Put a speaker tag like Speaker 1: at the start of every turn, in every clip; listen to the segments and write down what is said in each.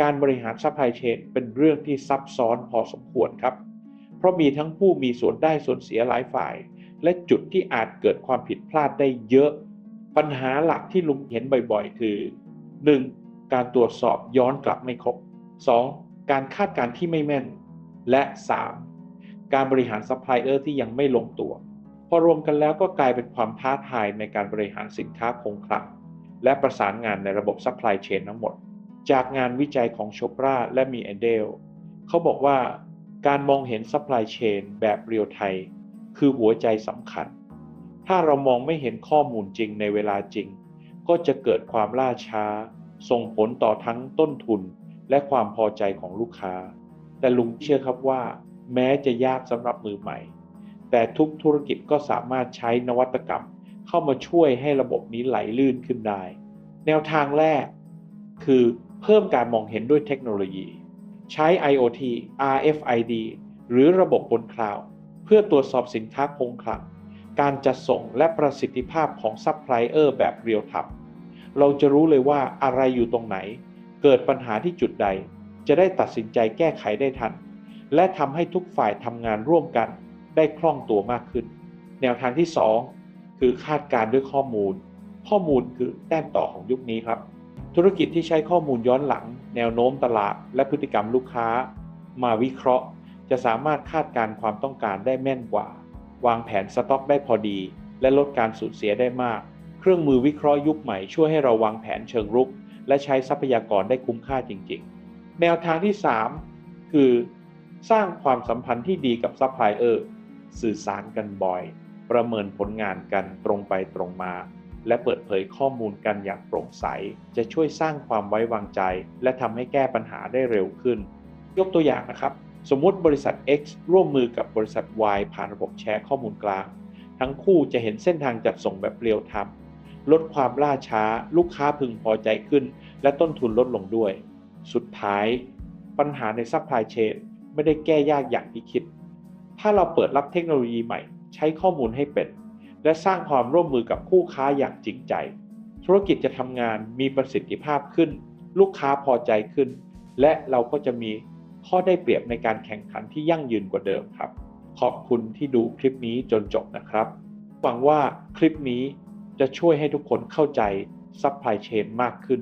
Speaker 1: การบริหารซัพพลายเชนเป็นเรื่องที่ซับซ้อนพอสมควรครับ เพราะมีทั้งผู้มีส่วนได้ส่วนเสียหลายฝ่าย และจุดที่อาจเกิดความผิดพลาดได้เยอะ ปัญหาหลักที่ลุงเห็นบ่อยๆ คือ 1. การตรวจสอบย้อนกลับไม่ครบ 2. การคาดการณ์ที่ไม่แม่น และ 3. การบริหารซัพพลายเออร์ที่ยังไม่ลงตัว พอรวมกันแล้วก็กลายเป็นความท้าทายในการบริหารสินค้าคงคลังและประสานงานในระบบซัพพลายเชนทั้งหมด จากงานวิจัยของโชปราและมีแอนเดลเขาบอกว่าการมองเห็นซัพพลายเชนแบบเรียลไทม์คือหัวใจสำคัญ ถ้าเรามองไม่เห็นข้อมูลจริงในเวลาจริง ก็จะเกิดความล่าช้า ส่งผลต่อทั้งต้นทุนและความพอใจของลูกค้า แต่ลุงเชื่อครับว่า แม้จะยากสำหรับมือใหม่ แต่ทุกธุรกิจก็สามารถใช้นวัตกรรม เข้ามาช่วยให้ระบบนี้ไหลลื่นขึ้นได้ แนวทางแรกคือ เพิ่มการมองเห็นด้วยเทคโนโลยี ใช้ IoT RFID หรือระบบบนคลาวด์เพื่อตรวจสอบสินค้าคงคลังการจัดส่งและประสิทธิภาพของซัพพลายเออร์แบบเรียลไทม์เราจะรู้เลยว่าอะไรอยู่ตรงไหน เกิดปัญหาที่จุดใด จะได้ตัดสินใจแก้ไขได้ทัน และทำให้ทุกฝ่ายทำงานร่วมกัน ได้คล่องตัวมากขึ้น แนวทางที่ 2 คือคาดการณ์ด้วยข้อมูล ข้อมูลคือแต้มต่อของยุคนี้ครับ ธุรกิจที่ใช้ข้อมูลย้อนหลัง แนวโน้มตลาด และพฤติกรรมลูกค้า มาวิเคราะห์ จะสามารถคาดการณ์ความต้องการได้แม่นกว่า วางแผนสต็อกได้พอดี และลดการสูญเสียได้มาก เครื่องมือวิเคราะห์ยุคใหม่ช่วยให้เราวางแผนเชิงรุก และใช้ทรัพยากรได้คุ้มค่าจริง ๆ แนวทางที่ 3 คือ สร้างความสัมพันธ์ที่ดีกับซัพพลายเออร์สื่อสารกันบ่อย ประเมินผลงานกันตรงไปตรงมา และเปิดเผยข้อมูลกันอย่างโปร่งใส จะช่วยสร้างความไว้วางใจ และทำให้แก้ปัญหาได้เร็วขึ้น ยกตัวอย่างนะครับ สมมติบริษัท X ร่วมมือกับบริษัท Y ผ่านระบบแชร์ข้อมูลกลาง ทั้งคู่จะเห็นเส้นทางจัดส่งแบบเรียลไทม์ลดความล่าช้า ลูกค้าพึงพอใจขึ้น และต้นทุนลดลงด้วย สุดท้าย ปัญหาในซัพพลายเชนไม่ได้แก้ยากอย่างที่คิด ถ้าเราเปิดรับเทคโนโลยีใหม่ ใช้ข้อมูลให้เป็น และสร้างความร่วมมือกับคู่ค้าอย่างจริงใจ ธุรกิจจะทำงานมีประสิทธิภาพขึ้น ลูกค้าพอใจขึ้น และเราก็จะมีข้อได้เปรียบในการแข่งขันที่ยั่งยืนกว่าเดิมครับ ขอบคุณที่ดูคลิปนี้จนจบนะครับหวังว่าคลิปนี้จะช่วยให้ทุกคนเข้าใจซัพพลายเชนมากขึ้น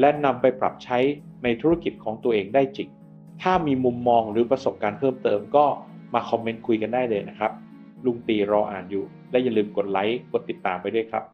Speaker 1: และนำไปปรับใช้ในธุรกิจของตัวเองได้จริง ถ้ามีมุมมองหรือประสบการณ์เพิ่มเติมก็มาคอมเมนต์คุยกันได้เลยนะครับ ลุงตีรออ่านอยู่ และอย่าลืมกดไลค์กดติดตามไปด้วยครับ